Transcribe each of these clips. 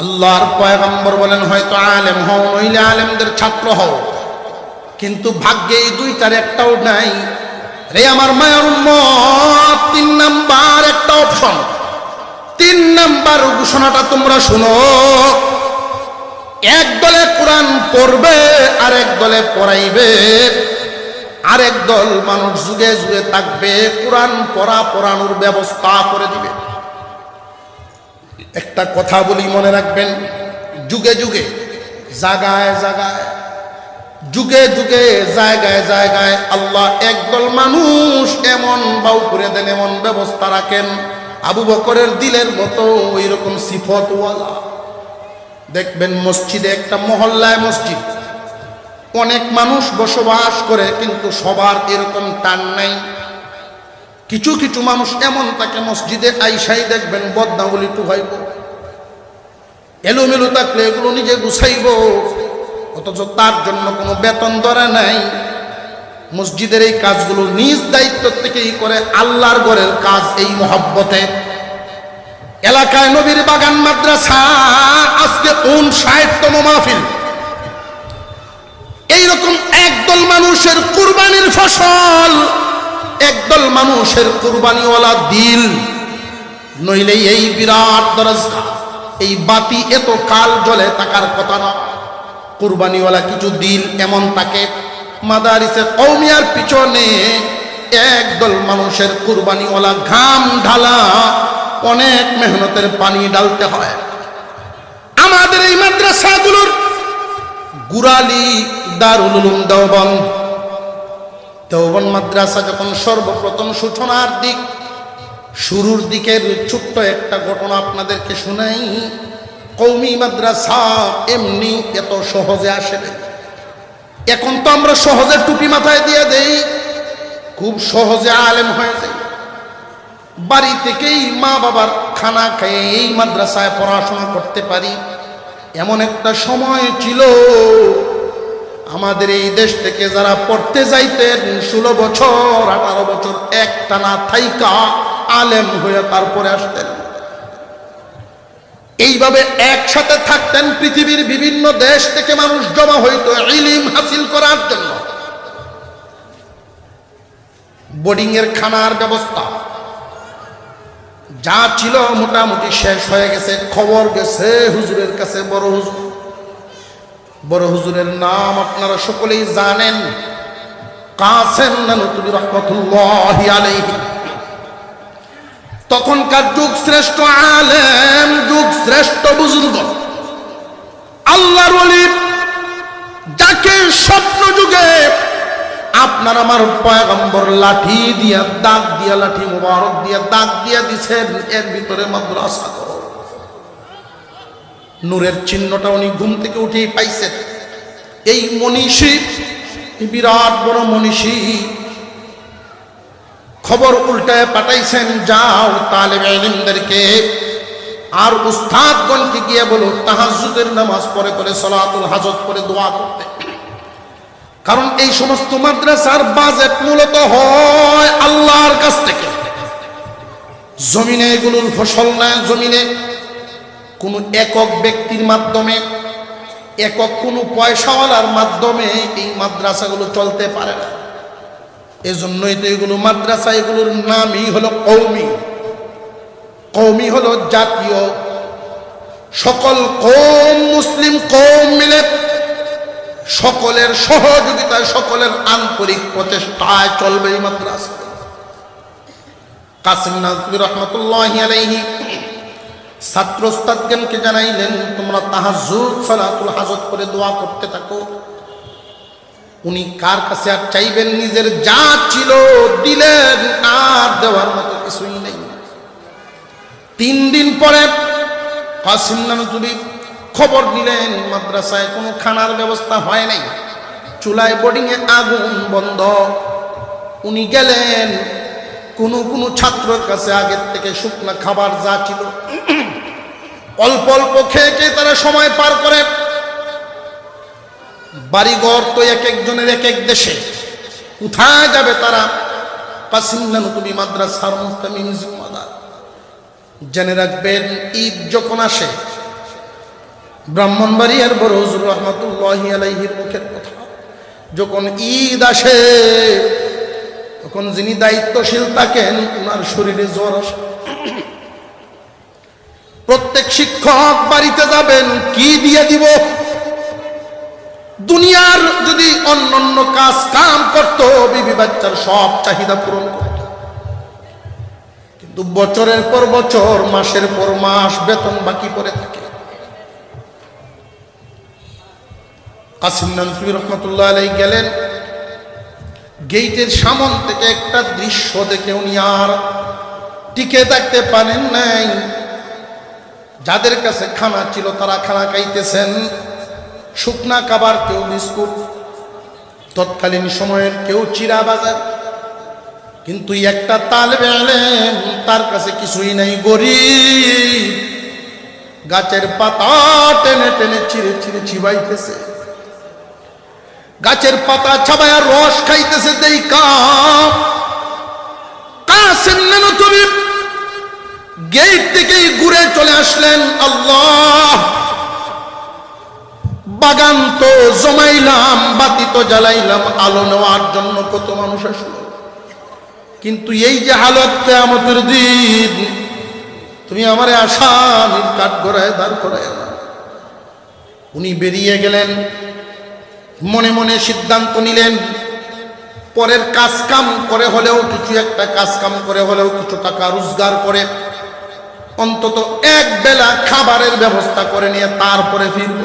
আল্লাহর পয়গম্বর বলেন, হয়তো আলেম হও, নইলে আলেমদের ছাত্র হও। কিন্তু ভাগ্যে এই দুইটার একটাও নাই। রে আমার মায়ের উম্মত, তিন নাম্বার একটা অপশন তিন নাম্বার ঘোষণাটা তোমরা শুনো। এক দলে কোরআন পড়বে আর এক দলে পড়াইবে। আরেক দল মানুষ যুগে যুগে থাকবে, কোরআন পড়া পড়ানোর ব্যবস্থা করে দিবে। একটা কথা বলি মনে রাখবেন, যুগে যুগে, জাগায় জাগায়, যুগে যুগে, জায়গায় জায়গায় আল্লাহ একদল মানুষ এমন বাউ করে দেন, এমন ব্যবস্থা রাখেন। আবু বকরের দিলের মতো ওই রকম সিফতওয়ালা। দেখবেন মসজিদে একটা মহল্লায় মসজিদ, অনেক মানুষ বসবাস করে, কিন্তু সবার এরকম টান নাই। কিছু কিছু মানুষ এমন তাকে মসজিদে আইসাই দেখবেন বদনাগুলি টুহাইব এলোমেলো থাকলে এগুলো নিজে গুছাইব। অথচ তার জন্য কোনো বেতন ধরে নাই। মসজিদের এই কাজগুলো নিজ দায়িত্ব থেকেই করে আল্লাহর ঘরের কাজ, এই মহব্বতে। এলাকায় নবীর বাগান, মাদ্রাসা, আজকে ষাটতম মাহফিল? এইরকম একদল মানুষের কুরবানির ফসল একদল মানুষের কুরবানিওয়ালা দিল। নইলে এই বিরাট দরজা, এই বাতি এত কাল জলে তাকার কথা না কুরবানিওয়ালা কিছু দিল এমন তাকে মাদারিসে কৌমিয়ার পিছনে একদল মানুষের কুরবানিওয়ালা ঘাম ঢালা অনেক মেহনতের পানি ডালতে হয়। আমাদের এই মাদ্রাসাগুলোর গুরালি দারুল উলুম দেওবন মাদ্রাসা যখন সর্বপ্রথম সূচনার দিক, শুরুর দিকের ছোট্ট একটা ঘটনা আপনাদেরকে শুনাই। কৌমি মাদ্রাসা এমনি এত সহজে আসে এখন তো আমরা সহজে টুপি মাথায় দিয়ে দেই, খুব সহজে আলেম হয়ে যায় বাড়ি থেকেই মা বাবার খানা খেয়ে এই মাদ্রাসায় পড়াশোনা করতে পারি। এমন একটা সময় ছিল আমাদের এই দেশ থেকে যারা পড়তে যাইতেন, ষোলো বছর, আঠারো বছর, একটা না থাইকা আলেম হয়ে তারপরে আসতেন। এইভাবে একসাথে থাকতেন পৃথিবীর বিভিন্ন দেশ থেকে মানুষ জমা হইত ইলিম হাসিল করার জন্য। বোর্ডিং এর খানার ব্যবস্থা। যা ছিল মোটামুটি শেষ হয়ে গেছে, খবর গেছে হুজুরের কাছে, বড় হুজুর বড় হুজুরের নাম আপনারা সকলেই জানেন। তখনকার যুগ শ্রেষ্ঠ আলেম, যুগ শ্রেষ্ঠ বুজুর্গ। আল্লাহর যাকে স্বপ্ন যুগে আপনার আমার পয়গম্বর লাঠি দিয়া, দাগ দিয়া, লাঠি মুবারক দিয়া, দাগ দিয়া দিছেন, এর ভিতরে মাদ্রাসা করো। নূরের চিহ্নটা উনি ঘুম থেকে উঠেই পাইছেন এই মনীষী বিরাট বড় মনীষী, খবর উল্টায় পাঠাইছেন, যাও তালেব আর উস্তাদগণকে গিয়ে বলো তাহাজুদের নামাজ পরে করে সলাতুল হাজত করে দোয়া করতে। কারণ এই সমস্ত মাদ্রাসার বাজেট মূলত হয় আল্লাহর কাছ থেকে। জমিনে এগুলোর ফসল নেয় জমিনে কোনো একক ব্যক্তির মাধ্যমে, একক কোনো পয়সাওয়ালার মাধ্যমে এই মাদ্রাসাগুলো চলতে পারে না। এজন্যই তো এগুলো মাদ্রাসা, এগুলোর নামই হলো কৌমি কৌমি হলো জাতীয়। সকল কৌম মুসলিম কৌম মিলে সকলের সহযোগিতায়, সকলের আন্তরিক প্রচেষ্টায় চলবে এই মাদ্রাসা। কাসিম নাজবি রহমতুল্লাহ আলাইহি ছাত্র জানাইলেন, তোমরা তাহাজুদ সালাতুল হাজত করে দোয়া করতে থাকো। উনি কার কাছে আর চাইবেন? নিজের যা ছিল দিলেন, আর দেওয়ার মতো কিছুই নেই। তিন দিন পরে কাসিম খবর দিলেন, মাদ্রাসায় কোনো খানার ব্যবস্থা হয় নাই, চুলায় বোর্ডিংয়ে আগুন বন্ধ, উনি গেলেন কোনো কোনো ছাত্রের কাছে আগের থেকে শুকনা খাবার যা ছিল, অল্প অল্প খেয়ে খেয়ে তারা সময় পার করে। বাড়িঘর তো এক একজনের এক এক দেশে। কোথায় যাবে তারা? পাসিন্নান তুমি মাদ্রাসার মুস্তামিম জিম্মাদার জেনে রাখবেন, ঈদ যখন আসে, ব্রাহ্মণবাড়িয়ার বড় হুজুর রহমতুল্লাহ আলাইহির মুখের কথা। যখন ঈদ আসে তখন যিনি দায়িত্বশীল থাকেন ওনার শরীরে জ্বর আসে। প্রত্যেক শিক্ষক বাড়িতে যাবেন, কি দিয়ে দিব? দুনিয়ার যদি অন্য অন্য কাজ কাম করতো, বিবি বাচ্চার সব চাহিদা পূরণ করত। কিন্তু বছরের পর বছর, মাসের পর মাস বেতন বাকি পড়ে থাকে। কাসিম নন্দী রহমতুল্লাহ আলাই গেলেন গেইটের সামন থেকে একটা দৃশ্য দেখে উনি আর টিকে থাকতে পারেন নাই। যাদের কাছে খানা ছিল তারা খানা খাইতেছেন। শুকনা কাবার কেউ বিস্কুট, তৎকালীন সময়ের কেউ চিরা বাজার। কিন্তু একটা তাল বেলেন তার কাছে কিছুই নাই, গরিব। গাছের পাতা টেনে টেনে চিরে চিরে চিবাইতেছে গাছের পাতা ছাবায়া রস খাইতেছে দেই কাসেম নেন তুমি গেট থেকেই ঘুরে চলে আসলেন আল্লাহ। বাগান তো জমাইলাম, বাতি তো জ্বালাইলাম, আলো নেওয়ার জন্য কত মানুষ আসলো। কিন্তু এই যে হালত আমাদের দিন, তুমি আমারে আসামির কাঠ গড়ায় দাঁড় করায় না উনি বেরিয়ে গেলেন। মনে মনে সিদ্ধান্ত নিলেন, পরের কাজ কাম করে হলেও কিছু একটা কাজ কাম করে হলেও কিছু টাকা রোজগার করে, অন্তত এক বেলা খাবারের ব্যবস্থা করে নিয়ে তারপরে ফিরব।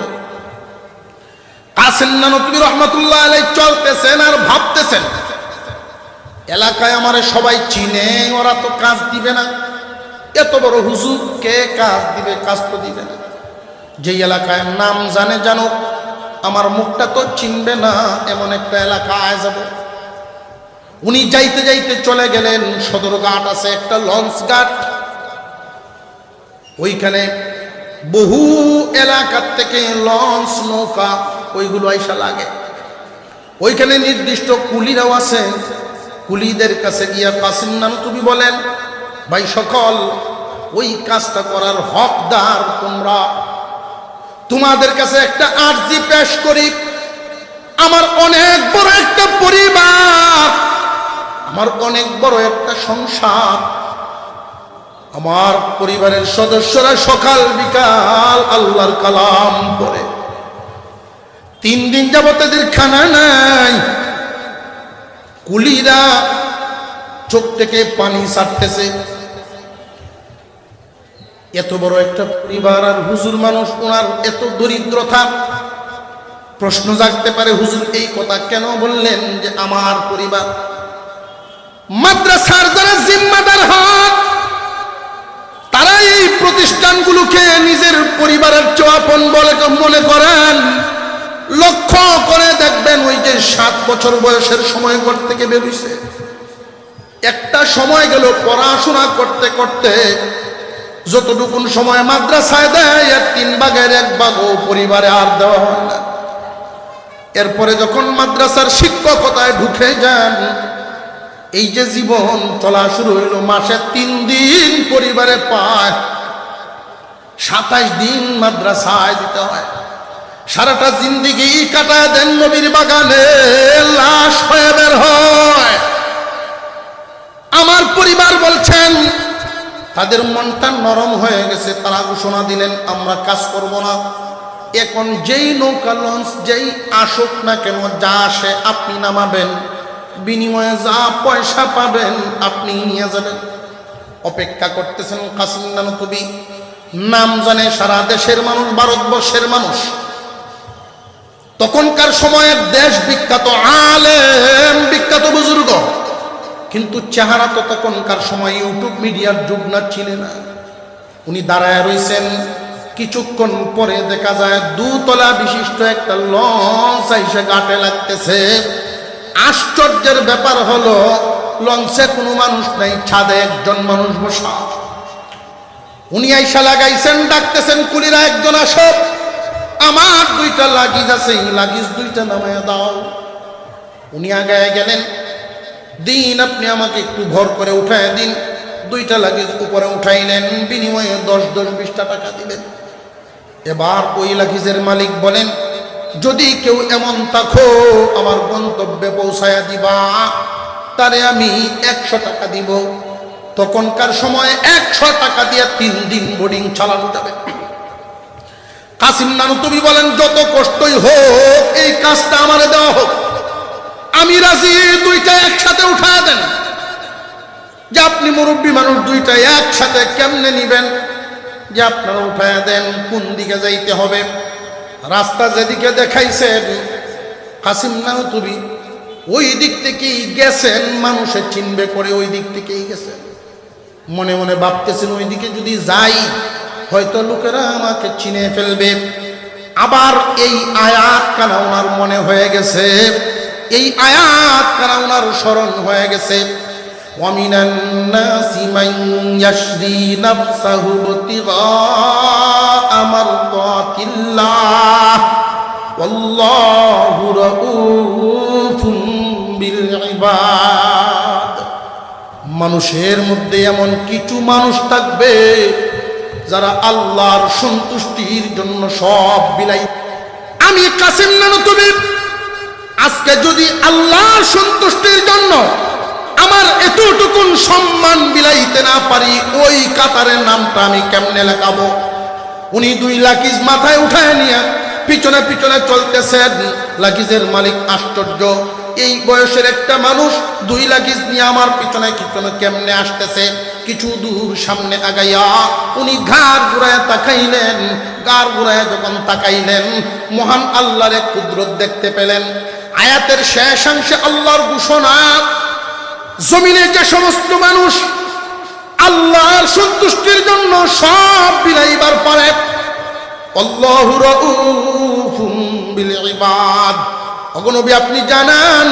কাসেন না নতুন রহমতুল্লাহ আলাই চলতেছেন আর ভাবতেছেন, এলাকায় আমার সবাই চিনে, ওরা তো কাজ দিবে না। এত বড় হুজুর, কে কাজ দিবে, কাজ তো দিবে না। যে এলাকায় নাম জানে জানুক আমার মুখটা তো চিনবে না, এমন একটা এলাকায় যাব। উনি যাইতে যাইতে চলে গেলেন সদর ঘাট আছে, একটা লঞ্চ ঘাট। ওইখানে বহু এলাকার থেকে লঞ্চ, নৌকা, ওইগুলো আইসা লাগে। ওইখানে নির্দিষ্ট কুলিরাও আছে। কুলিদের কাছে গিয়া কাসিম নাম তুমি বলেন, ভাই সকল, ওই কাজটা করার হকদার তোমরা তোমাদের কাছে একটা আর্জি পেশ করি। আমার অনেক বড় একটা পরিবার, আমার অনেক বড় একটা সংসার। আমার পরিবারের সদস্যরা সকাল বিকাল আল্লাহর কালাম করে। তিন দিন যাবত তাদের খানা নাই। কুলিরা চোখ থেকে পানি ছাড়তেছে। এত বড় একটা পরিবার আর হুজুর মানুষ, ওনার এত দরিদ্রতা। প্রশ্ন জাগতে পারে, হুজুর এই কথা কেন বললেন যে আমার পরিবার? মাদ্রাসার যারা জিম্মাদার হাত তারা এই প্রতিষ্ঠানগুলোকে নিজের পরিবারের চোয়াপন বলে মনে করেন। লক্ষ্য করে দেখবেন ওই যে সাত বছর বয়সের সময় ঘর থেকে বেরোইছে একটা সময় গেল পড়াশোনা করতে করতে যতটুকুন সময় মাদ্রাসায় দেয় এর তিন ভাগের এক ভাগও পরিবারে আর দেওয়া হয় না। এরপরে যখন মাদ্রাসার শিক্ষকতায় ঢুকে যান, এই যে জীবন চলা শুরু হইল, মাসে তিন দিন পরিবারে পায়, সাতাইশ দিন মাদ্রাসায় দিতে হয়। সারাটা জিন্দিগি কাটায় দেন নবীর বাগানে, লাশ হয়ে বের হয়। আমার পরিবার বলছেন তাদের মনটা নরম হয়ে গেছে, তারা ঘোষণা দিলেন, আমরা কাজ করব না। এখন যেই নৌকা লঞ্চ, যেই আসুক না কেন, যা আসে আপনি নামাবেন, বিনিময়ে যা পয়সা পাবেন আপনি নিয়ে যাবেন। অপেক্ষা করতেছেন কাসিম নানকবি নাম জানে সারা দেশের মানুষ, ভারতবর্ষের মানুষ। তখনকার সময়ের দেশ বিখ্যাত, আলেম বিখ্যাত বুজুর্গ। কিন্তু চেহারা তো তখনকার সময় ইউটিউব মিডিয়ার যুগ না ছিলে না। উনি দাঁড়ায় রয়েছেন কিছুক্ষণ পরে দেখা যায় দুতলা বিশিষ্ট একটা লঞ্চ এসে গাটে লাগতেছে। আশ্চর্যের ব্যাপার হলো, লঞ্চে কোনো মানুষ নাই, ছাদে একজন মানুষ বসা। উনি আইসা লাগাইছেন, ডাকতেছেন, কুলিরা, একজন আসব আমার দুইটা লাগিজ আছে লাগিজ দুইটা নামায় দাও। উনি আগায় গেলেন। দিন আপনি আমাকে একটু ভর করে উঠায় দিন। দুইটা লাগেজ উপরে উঠাইলেন বিনিময়ে দশ দশ বিশটা টাকা দিলেন এবার ওই লাখিজের মালিক বলেন, যদি কেউ এমন থাকো, আমার গন্তব্যে পৌঁছায়া দিবা। তারে আমি একশো টাকা দিব। তখনকার সময় একশো টাকা দিয়ে তিন দিন বোর্ডিং চালানো যাবে। কাসিম নানু তুমি বলেন, যত কষ্টই হোক, এই কাজটা আমার দেওয়া হোক। আমি রাজি, দুইটা একসাথে উঠায় দেন। যে আপনি মুরব্বী মানুষ, দুইটা একসাথে কেমনে নিবেন? যে আপনারা উঠায় দেন, কোন দিকে যাইতে হবে? রাস্তা যেদিকে দেখাইছেন, কাসিম নানু তুমি, ওই দিক থেকেই গেছেন, মানুষে চিনবে করে ওই দিক থেকেই গেছেন। মনে মনে ভাবতেছেন, ওই দিকে যদি যাই, হয়তো লোকেরা আমাকে চিনে ফেলবে। আবার এই আয়াত কানা ওনার মনে হয়ে গেছে এই আয়াত কানা ওনার স্মরণ হয়ে গেছে ومن الناس من يشري نفسه ابتغاء مرضات الله والله رؤوف بالعباد মানুষের মধ্যে এমন কিছু মানুষ থাকবে যারা আল্লাহর সন্তুষ্টির জন্য সব বিলাই আমি কাসিম নানু তুমি আজকে যদি আল্লাহর সন্তুষ্টির জন্য আমার এতটুকুন সম্মান বিলাইতে না পারি, ওই কাতারের নামটা আমি কেমনে লেখাবো? উনি দুই লাকিজ মাথায় উঠায় নিয়ে পিছনে পিছনে চলতেছেন। লাকিজের মালিক আশ্চর্য, এই বয়সের একটা মানুষ দুই লাকিজ নিয়ে আমার পিছনে পিছনে কেমনে আসতেছে? কিছু দূর সামনে আগাইয়া উনি ঘাড় ঘুরায় তাকাইলেন। গার ঘুরায় যখন তাকাইলেন, মহান আল্লাহর কুদরত দেখতে পেলেন। আয়াতের শেষাংশে আল্লাহর ঘোষণা, জমিনে যে সমস্ত মানুষ আল্লাহর সন্তুষ্টির জন্য সব বিলাইবার পারে আপনি জানান,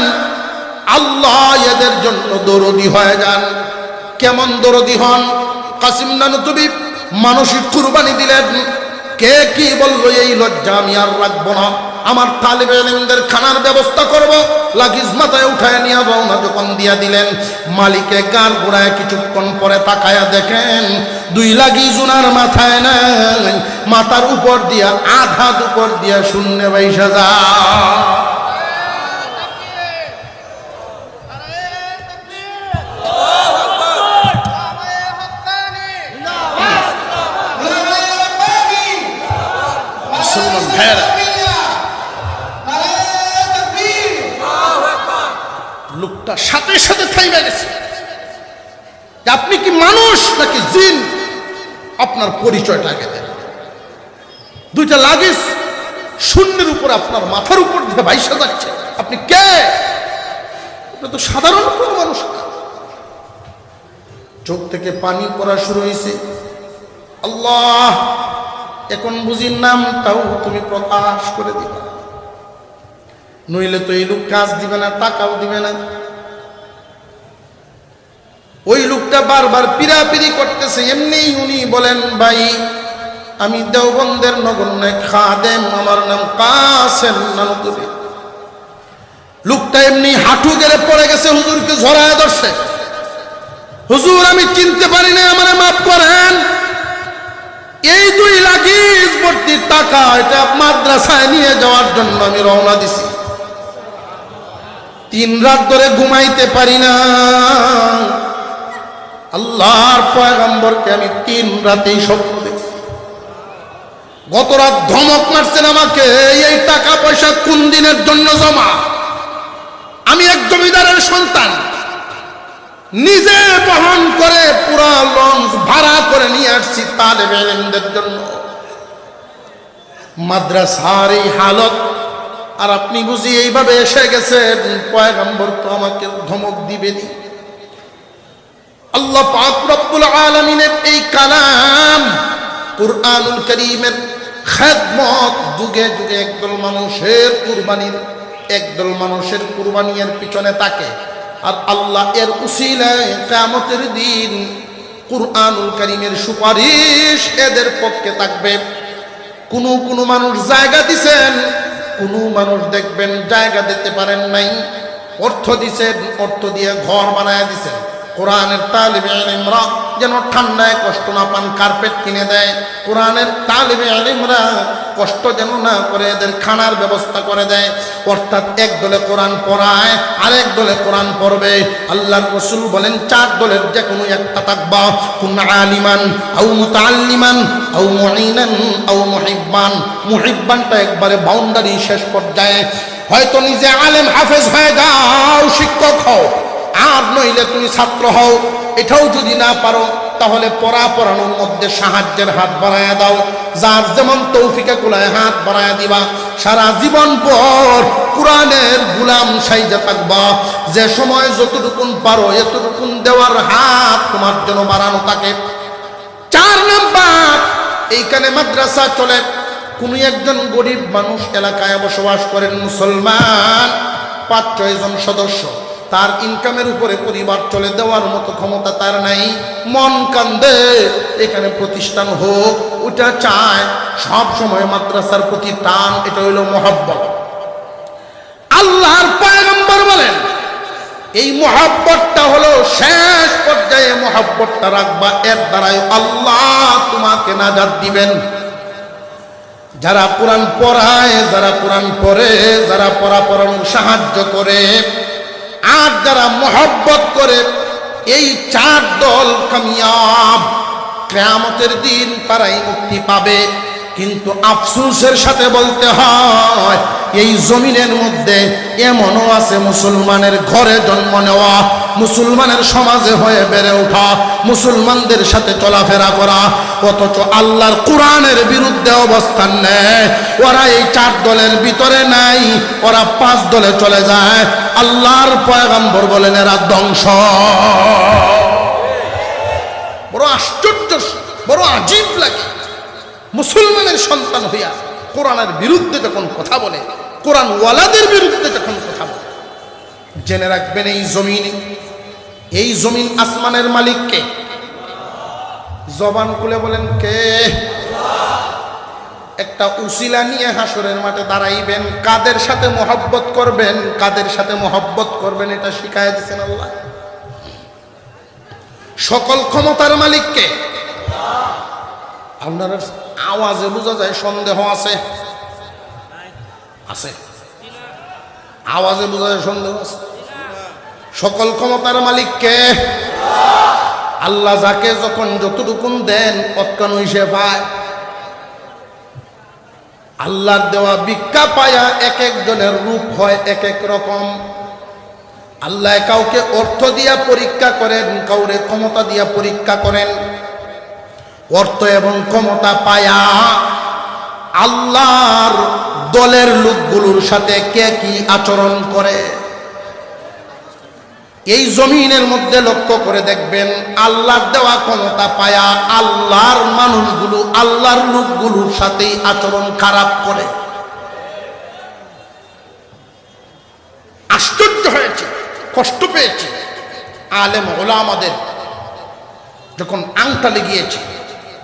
আল্লাহ এদের জন্য দরদি হয়ে যান। কেমন দরদি হন? কাসিম নানুতুবি মানসিক কুরবানি দিলেন। কে কি বলল, এই লজ্জা আমি আর রাখব না। আমার তালিবে এলিমদের খানার ব্যবস্থা করব লাগিজ মাথায় উঠায় নিয়ে রওনা যখন দিয়া দিলেন। মালিকে কার গোড়ায় কিছুক্ষণ পরে তাকায়া দেখেন, দুই লাগিজ উনার মাথায় নাই। মাথার উপর দিয়া আধা উপর দিয়া শূন্য বাইশা যা লোকটা সাথে সাথে থাইবে গেছে। আপনি কি মানুষ নাকি জিন? আপনার পরিচয়টা আগে দেন। দুইটা লাগেজ শূন্যের উপর আপনার মাথার উপর দিয়ে বাইশা যাচ্ছে। আপনি কে? তো সাধারণ কোনো মানুষ চোখ থেকে পানি পড়া শুরু হয়েছে। আল্লাহ, এখন বুঝি নামটাও তুমি প্রকাশ করে দিবা। নইলে তো এই লোক কাজ দিবে না, টাকাও দিবে না। ওই লোকটা বারবার পিরাপিরি করতেছে এমনি উনি বলেন, ভাই, আমি দেওবন্দের নগণ্য খাদেম, আমার নাম কাসেম নানুতুবি। লোকটা এমনি হাঁটু গেলে পড়ে গেছে, হুজুরকে ঝরায় ধরছে। হুজুর, আমি চিনতে পারি না, আমার মাফ করেন। এই দুই লাখিস ভর্তির টাকা এটা মাদ্রাসায় নিয়ে যাওয়ার জন্য আমি রওনা দিছি। তিন রাত ধরে ঘুমাইতে পারি না। আল্লাহর পয়গম্বরকে আমি তিন রাতেই স্বপ্ন দেখছি গত রাত ধমক মারছেন আমাকে, এই টাকা পয়সা কোন দিনের জন্য জমা? আমি এক জমিদারের সন্তান। নিজে বহন করে পুরা লঞ্চ ভাড়া করে নিয়ে আসছি তালেব এলেমদের জন্য। মাদ্রাসার এই হালত, আর আপনি বুঝি এইভাবে এসে গেছেন? পয়গম্বর তো আমাকে ধমক দিবেনি আল্লাহ পাক রব্বুল আলামিনের এই কালাম কুরআনুল করিমের খেদমত যুগে যুগে একদল মানুষের কুরবানির, একদল মানুষের কুরবানির পিছনে তাকে। আর আল্লাহ এর উসিলায় কিয়ামতের দিন কুরআনুল করিমের সুপারিশ এদের পক্ষে থাকবে। কোনো কোনো মানুষ জায়গা দিছেন, কোনো মানুষ দেখবেন জায়গা দিতে পারেন নাই, অর্থ দিছেন, অর্থ দিয়ে ঘর বানায় দিছেন। কোরআনের তালিবে আলিমরা যেন ঠান্ডায় কষ্ট না পান কার্পেট কিনে দেয়। কোরআনের তালিবে আলিমরা কষ্ট যেন না করে, এদের খানার ব্যবস্থা করে দেয়। অর্থাৎ এক দলে কোরআন পড়ায়, আরেক দলে কোরআন পড়বে। আল্লাহর রসুল বলেন, চার দলের যে কোনো একটা থাকবা কোন আলিমান আউ মুতাল্লিমান আউ মুঈনান আউ মুহিব্বান। মুহিব্বানটা একবারে বাউন্ডারি শেষ পর্যায়ে। হয়তো নিজে আলেম হাফেজ হয়ে যাও, শিক্ষক হও। আর নইলে তুমি ছাত্র হও। এটাও যদি না পারো, তাহলে পড়া পড়ানোর মধ্যে সাহায্যের হাত বাড়ায় দাও। যার যেমন তৌফিকা কুলায় হাত বাড়ায় দিবা, সারা জীবন পর কোরআনের গুলাম সাইজা থাকবা। যে সময় যতটুকুন পারো, এতটুকুন দেওয়ার হাত তোমার জন্য বাড়ানো থাকে। চার নাম্বার, এইখানে মাদ্রাসা চলে। কোনো একজন গরিব মানুষ এলাকায় বসবাস করেন মুসলমান, পাঁচ ছয় জন সদস্য। তার ইনকামের উপরে পরিবার চলে দেওয়ার মতো ক্ষমতা তার নাই। মন কান্দে, এখানে প্রতিষ্ঠান হোক, ওটা চায়, সব সময় মাদ্রাসার প্রতি টান, এটা হইল মহব্বত। আল্লাহর পয়গম্বর বলেন, এই মহাব্বতটা হলো শেষ পর্যায়ে মহাব্বতটা রাখবা, এর দ্বারাই আল্লাহ তোমাকে নাজাত দিবেন। যারা কোরআন পড়ায়, যারা কোরআন পড়ে, যারা পড়া পড়ানোর সাহায্য করে আর যারা মহব্বত করে এই চার দল কামিয়াব কেয়ামতের দিন তারাই মুক্তি পাবে। কিন্তু আফসুসের সাথে বলতে হয়, এই জমিনের মধ্যে এমনও আছে মুসলমানের ঘরে জন্ম নেওয়া, মুসলমানের সমাজে হয়ে বেড়ে ওঠা, মুসলমানদের সাথে চলাফেরা করা, অথচ আল্লাহর কোরআনের বিরুদ্ধে অবস্থান নেয়। ওরা এই চার দলের ভিতরে নাই, ওরা পাঁচ দলে চলে যায়। আল্লাহর পয়গম্বর বলেন, এরা ধ্বংস। বড় আশ্চর্য, বড় আজীব লাগে। মুসলমানের সন্তান হইয়া কোরআনের বিরুদ্ধে যখন কথা বলে কোরআন ওয়ালাদের বিরুদ্ধে যখন কথা বলে, জেনে রাখবেন এই জমিন এই জমিন আসমানের মালিককে। জবান খুলে বলেন, কে? একটা উসিলা নিয়ে হাসরের মাঠে দাঁড়াইবেন, কাদের সাথে মহব্বত করবেন, কাদের সাথে মহব্বত করবেন, এটা শিখাই দিচ্ছেন আল্লাহ। সকল ক্ষমতার মালিককে আপনার আওয়াজে বোঝা যায় সন্দেহ আছে। আছে। আওয়াজে বোঝা যায় সন্দেহ আছে। সকল ক্ষমতার মালিককে আল্লাহ যাকে যখন যতটুকুন দেন অতকান সে পায়। আল্লাহর দেওয়া ভিক্ষা পায়া এক একজনের রূপ হয় এক এক রকম। আল্লাহ কাউকে অর্থ দিয়া পরীক্ষা করেন, কাউরে ক্ষমতা দিয়া পরীক্ষা করেন। অর্থ এবং ক্ষমতা পায়া আল্লাহর দলের লোকগুলোর সাথে কে কি আচরণ করে? এই জমিনের মধ্যে লক্ষ্য করে দেখবেন আল্লাহর দেওয়া ক্ষমতা পায়া আল্লাহর মানুষগুলো আল্লাহর লোকগুলোর সাথেই আচরণ খারাপ করে। আশ্চর্য হয়েছে, কষ্ট পেয়েছে। আলেম আমাদের যখন আংটা লেগিয়েছে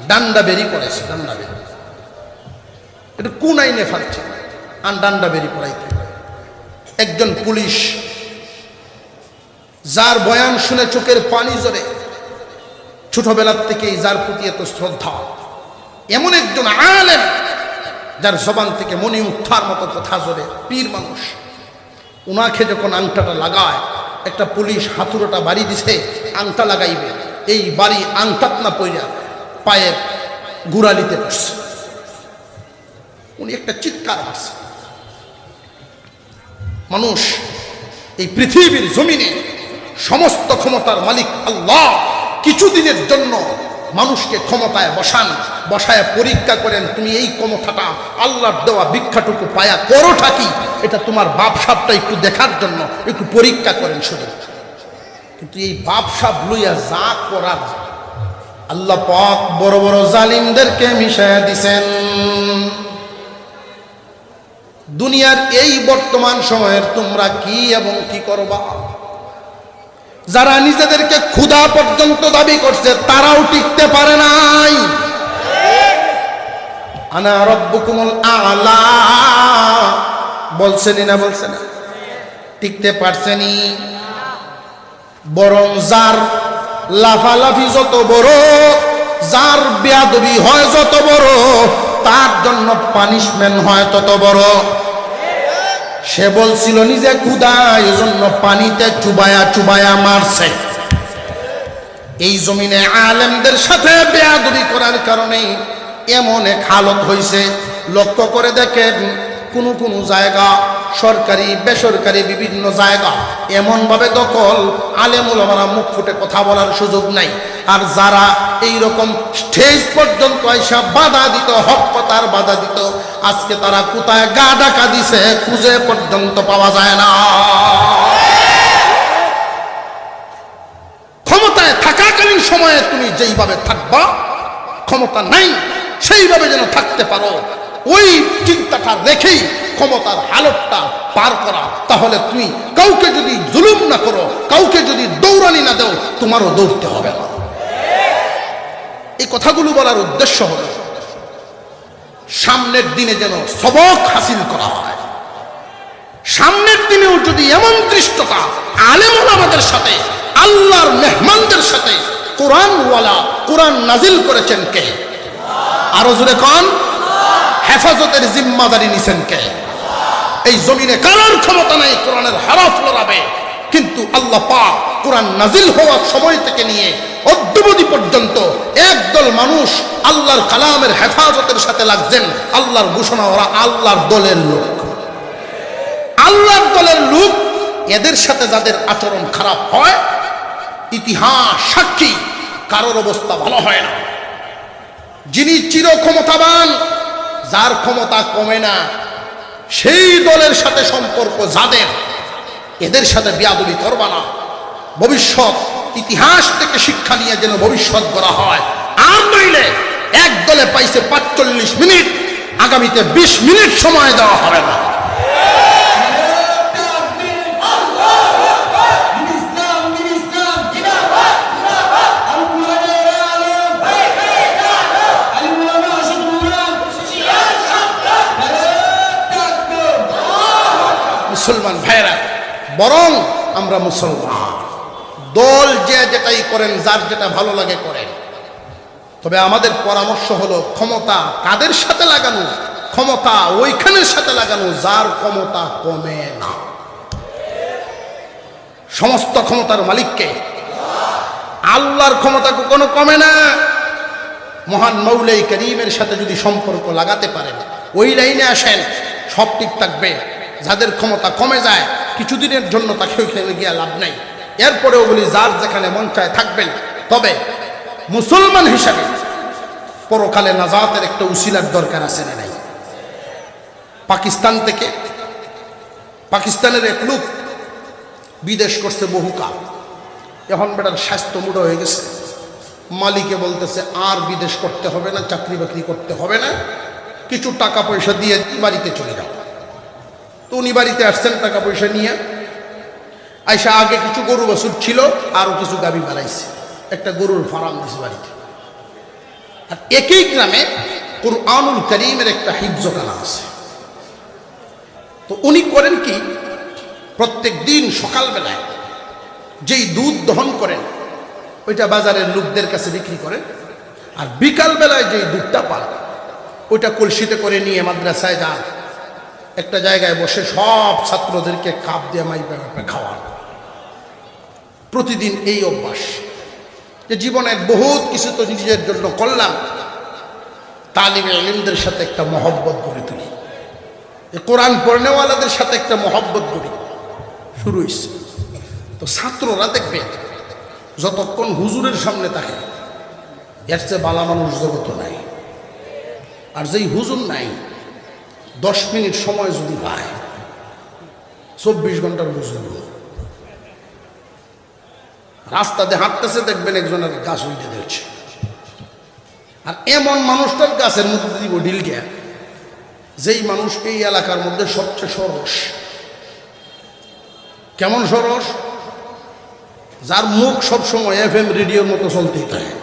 ডান্ডা বেরি পড়েছে ডান্ডা বেরি এটা কোন আইনে ফালছে আন ডান্ডা বেরি পড়াইতে একজন পুলিশ, যার বয়ান শুনে চোখের পানি জরে ছোটবেলার থেকেই যার প্রতি এত শ্রদ্ধা। এমন একজন আলেম, যার জবান থেকে মনি উত্থার মতো কথা জরে পীর মানুষ। উনাকে যখন আংটাটা লাগায়, একটা পুলিশ হাতুড়োটা বাড়ি দিছে, আংটা লাগাইবে। এই বাড়ি আংটাত না পইরা পায়ের গুড়ালিতে পড়ছে উনি একটা চিৎকার মারছে। মানুষ এই পৃথিবীর জমিনে সমস্ত ক্ষমতার মালিক আল্লাহ। কিছুদিনের জন্য মানুষকে ক্ষমতায় বসান, বসায় পরীক্ষা করেন, তুমি এই ক্ষমতাটা আল্লাহর দেওয়া ভিক্ষাটুকু পায়া করোটা কি? এটা তোমার বাপসাপটা একটু দেখার জন্য, একটু পরীক্ষা করেন শুধু। কিন্তু এই বাপসাপ লইয়া যা করার আল্লাহ পাক বড় বড় জালিমদেরকে মিশাইয়া দিছেন। দুনিয়ার এই বর্তমান সময়ের তোমরা কি এবং কি করবা? যারা নিজেদেরকে ক্ষুধা পর্যন্ত দাবি করছে, তারাও টিকতে পারে নাই। আনা রব্বুকুমুল আলা। বলছেনি না বলছে না? টিকতে পারছেনি বরং যার লাফালাফি যত বড়, যার বেয়াদবি হয় যত বড়, তার জন্য পানিশমেন্ট হয় তত বড়। সে বলছিল, নিজে কুদা এজন্য পানিতে চুবায়া চুবায়া মারছে। এই জমিনে আলেমদের সাথে বেয়াদবি করার কারণে এমন এক হালত হয়েছে লক্ষ্য করে দেখেন কোন কোন জায়গা, সরকারি, বেসরকারি বিভিন্ন জায়গা, এমনভাবে দখল আলেমুল আমরা মুখ ফুটে কথা বলার সুযোগ নাই। আর যারা এই রকম স্টেজ পর্যন্ত এসে বাধা দিত, হক কথার বাধা দিত, আজকে তারা কোথায় গা ডাকা দিছে খুঁজে পর্যন্ত পাওয়া যায় না। ক্ষমতায় থাকাকালীন সময়ে তুমি যেইভাবে থাকবা, ক্ষমতা নাই, সেইভাবে যেন থাকতে পারো। ওই চিন্তাটা রেখেই ক্ষমতার হালতটা পার করা। তাহলে তুমি কাউকে যদি জুলুম না করো, কাউকে যদি দৌড়ানি না দাও, তোমারও দৌড়তে হবে না। এই কথাগুলো বলার উদ্দেশ্য হলো, সামনের দিনে যেন সবক হাসিল করা হয়। সামনের দিনেও যদি এমন দৃষ্টতা আলেমন আমাদের সাথে, আল্লাহর মেহমানদের সাথে, কোরআনওয়ালা, কোরআন নাজিল করেছেন কে? আরও জুড়ে কন। হেফাজতের জিম্মাদারি নিছেন কে? এই জমিনে কারোর ক্ষমতা নাই, কোরআনের হারাফ লড়াবে। কিন্তু আল্লাহ পাক কোরআন নাজিল হওয়ার সময় থেকে নিয়ে অদ্যবধি পর্যন্ত একদল মানুষ আল্লাহর কালামের হেফাজতের সাথে লাগছেন। আল্লাহর ঘোষণা, ওরা আল্লাহর দলের লোক। আল্লাহর দলের লোক, এদের সাথে যাদের আচরণ খারাপ হয়, ইতিহাস, সাক্ষী, কারোর অবস্থা ভালো হয় না। যিনি চির ক্ষমতাবান যার ক্ষমতা কমে না, সেই দলের সাথে সম্পর্ক যাদের, এদের সাথে বিয়াদুলি করবা না। ভবিষ্যৎ ইতিহাস থেকে শিক্ষা নিয়ে যেন ভবিষ্যৎ করা হয়। আর নইলে এক দলে পাইছে পাঁচচল্লিশ মিনিট, আগামীতে বিশ মিনিট সময় দেওয়া হবে না। মুসলমান ভাইরা, বরং আমরা মুসলমান। দল যে যেটাই করেন, যার যেটা ভালো লাগে করেন। তবে আমাদের পরামর্শ হলো ক্ষমতা কাদের সাথে লাগানো? ক্ষমতা ওইখানের সাথে লাগানো, যার ক্ষমতা কমে না। সমস্ত ক্ষমতার মালিককে? আল্লাহর ক্ষমতা কখনো কমে না। মহান মৌলাই করিমের সাথে যদি সম্পর্ক লাগাতে পারেন, ওই লাইনে আসেন, সব ঠিক থাকবে। যাদের ক্ষমতা কমে যায়, কিছুদিনের জন্য তাকে ওইখানে গিয়ে লাভ নাই। এরপরেও বলি, যার যেখানে মন চায় থাকবেন। তবে মুসলমান হিসাবে পরকালে নাজাতের একটা উসিলার দরকার আছে না নাই? পাকিস্তান থেকে পাকিস্তানের এক লোক বিদেশ করছে বহুকাল এখন বেটার স্বাস্থ্য মুড়ো হয়ে গেছে। মালিকে বলতেছে, আর বিদেশ করতে হবে না চাকরি বাকরি করতে হবে না। কিছু টাকা পয়সা দিয়ে বাড়িতে চলে যাও। তো উনি বাড়িতে আসছেন টাকা পয়সা নিয়ে। আইসা আগে কিছু গরু বাছুর ছিল আরও কিছু গাবি বাড়াইছে একটা গরুর ফার্ম দিছে বাড়িতে। আর একই গ্রামে কোরআনুল করিমের একটা হিফজখানা আছে। তো উনি করেন কি, প্রত্যেক দিন সকালবেলায় যেই দুধ দহন করেন, ওইটা বাজারের লোকদের কাছে বিক্রি করেন। আর বিকালবেলায় যেই দুধটা পান, ওইটা কলসিতে করে নিয়ে মাদ্রাসায় যান। একটা জায়গায় বসে সব ছাত্রদেরকে কাপ দিয়ে মাইপে খাওয়ান। প্রতিদিন এই অভ্যাস। যে জীবনে বহুত কিছু তো নিজের জন্য করলাম, তালিমে আলিমদের সাথে একটা মহব্বত গড়ে তুলি। কোরআন পড়নেওয়ালাদের সাথে একটা মহব্বত গড়ি। শুরু হয়েছে তো ছাত্ররা দেখবে, যতক্ষণ হুজুরের সামনে থাকে, এর চেয়ে বালা মানুষ জগত নাই। আর যেই হুজুর নাই দশ মিনিট সময় যদি পায় চব্বিশ ঘণ্টার হুজুর রাস্তাতে হাঁটতেছে, দেখবেন একজনের গাছ উল্টে দিচ্ছে। আর এমন মানুষটার গাছের মধ্যে দিব ঢিল গিয়া, যেই মানুষ এই এলাকার মধ্যে সবচেয়ে সরস। কেমন সরস? যার মুখ সবসময় এফ এম রেডিওর মতো চলতেই থাকে।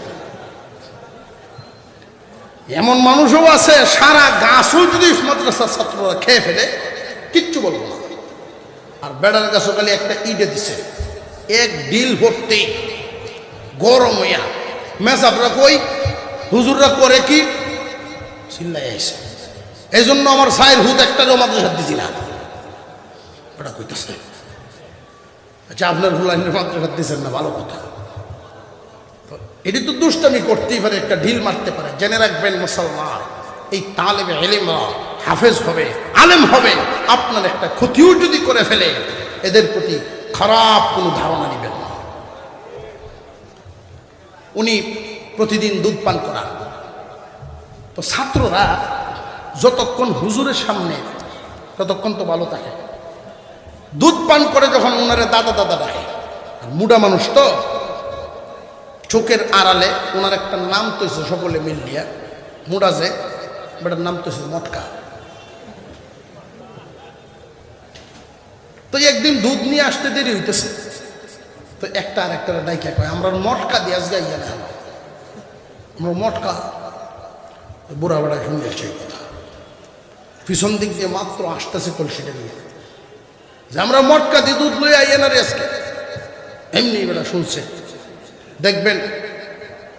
এমন মানুষও আছে, সারা গাছও যদি মাদ্রাসার ছাত্ররা খেয়ে ফেলে, কিচ্ছু বলব না। আর বেড়ার গাছও খালি একটা ইডে দিছে। এক ডিল ভর্তি, গরম হইয়া। মেসাবরা কই হুজুররা করে কি? চিল্লাই আইসে এই জন্য আমার সাইর হুদ একটা মাদ্রাসা দিছি না। ওটা কইতেছে। আচ্ছা আপনার হুলাইনের মাদ্রাসা দিচ্ছেন না, ভালো কথা। এটি তো দুষ্টামি করতেই পারে, একটা ঢিল মারতে পারে। জেনে রাখবেন মুসলমান, এই তালেবে এলিমরা হাফেজ হবে, আলেম হবে, আপনার একটা ক্ষতিও যদি করে ফেলে, এদের প্রতি খারাপ কোনো ধারণা নেবেন না। উনি প্রতিদিন দুধ পান করান। তো ছাত্ররা যতক্ষণ হুজুরের সামনে, ততক্ষণ তো ভালো থাকে। দুধ পান করে যখন ওনারে দাদা দাদা ডাকে মুডা মানুষ তো চোখের আড়ালে ওনার একটা নাম তৈছে সকলে মিলিয়া যে, বেটার নাম তৈছে মটকা। তো একদিন দুধ নিয়ে আসতে দেরি হইতেছে। তো একটা আর একটা ডাইকা কয়, আমরা মটকা দিয়ে আজকে ইয়ে না আমরা মটকা বুড়া বেড়া শুনে সেই কথা। পিছন দিক দিয়ে মাত্র আসতেছে কলসিটা নিয়ে। যে, আমরা মটকা দিয়ে দুধ লই আইয়ে না রে আজকে? এমনি বেড়া শুনছে। দেখবেন,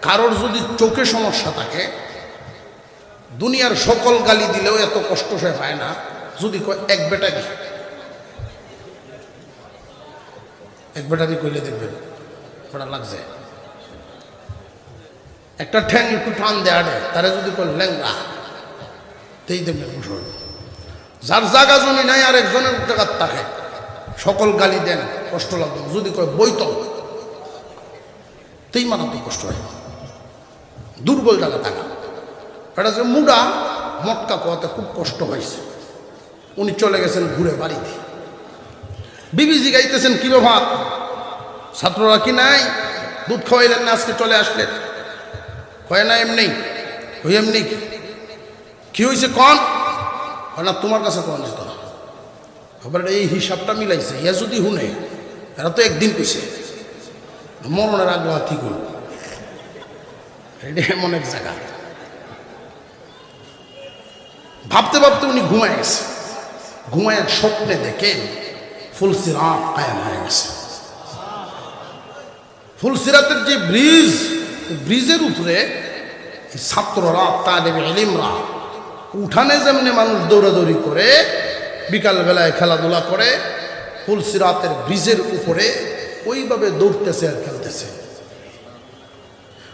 কারোর যদি চোখে সমস্যা থাকে, দুনিয়ার সকল গালি দিলেও এত কষ্ট সে হয় না, যদি এক বেটাকে এক বেটারি কইলে দেখবেন, বেটা লাগছে একটা ঠ্যাং একটু টান দেয়া তারা যদি কয় ল্যাংরা তেই দেখবেন মুসল যার জায়গা জমি নাই আর একজনের জায়গার থাকে। সকল গালি দেন, কষ্ট লাগবে যদি কয় বইত তেই মারাত্মক কষ্ট হয়। দুর্বল জায়গা থাকা। এটা যে মুডা, মটকা কোয়াতে খুব কষ্ট হয়েছে। উনি চলে গেছেন ঘুরে বাড়িতে। বিবিজি গাইতেছেন, কি ব্যাপার? ছাত্ররা কি নাই? দুধ খাওয়াইলেন না, আজকে চলে আসলেন? হয় না, এমনি। ওই এমনি কি? হয়েছে কন? হয় না, তোমার কাছে কন যেত না। এই হিসাবটা মিলাইছে ইয়া যদি হুনে এরা তো একদিন কইছে। মরণের আগ্রহ ঠিক হল এটা এমন এক জায়গা। ভাবতে ভাবতে উনি ঘুমায় গেছে। ঘুমায় স্বপ্নে দেখে ফুলসিরাত কায়েম হয়ে গেছে। ফুলসিরাতের যে ব্রিজ, ব্রিজের উপরে ছাত্ররা, তালেবে এলিমরা উঠানে যেমনি মানুষ দৌড়াদৌড়ি করে, বিকালবেলায় খেলাধুলা করে ফুলসিরাতের ব্রিজের উপরে ওইভাবে দৌড়তেছে আর খেলতেছে।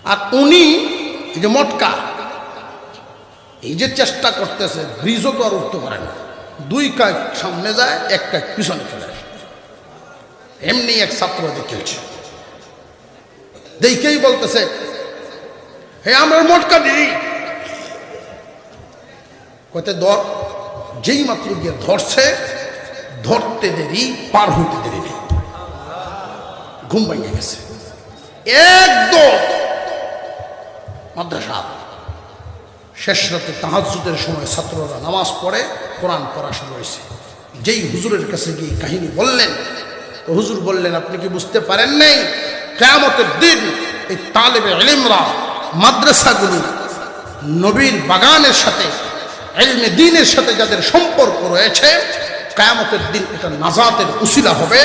আর উনি এই যে মটকা, এই যে চেষ্টা করতেছে ব্রিজও তো আর উঠতে পারে না। দুই কাক সামনে যায়, এক কাক পিছনে চলে এমনি এক ছাত্র খেলছে। দেখেই বলতেছে, হে, আমার মটকা দিই কতে ধর যেই মাত্র গিয়ে ধরছে, ধরতে দেরি, পার হইতে দেরি ঘুম ভেঙে গেছে। একদম মাদ্রাসা শেষ রাতে তাহাজুদের সময় ছাত্ররা নামাজ পড়ে, কোরআন পড়া শুরু হয়েছে। যেই হুজুরের কাছে গিয়ে কাহিনী বললেন হুজুর বললেন, আপনি কি বুঝতে পারেন নাই? কেয়ামতের দিন এই তালেবে এলিমরা মাদ্রাসাগুলি নবীর বাগানের সাথে এলমে দিনের সাথে যাদের সম্পর্ক রয়েছে, কেয়ামতের দিন এটা নাজাতের উসিলা হবে।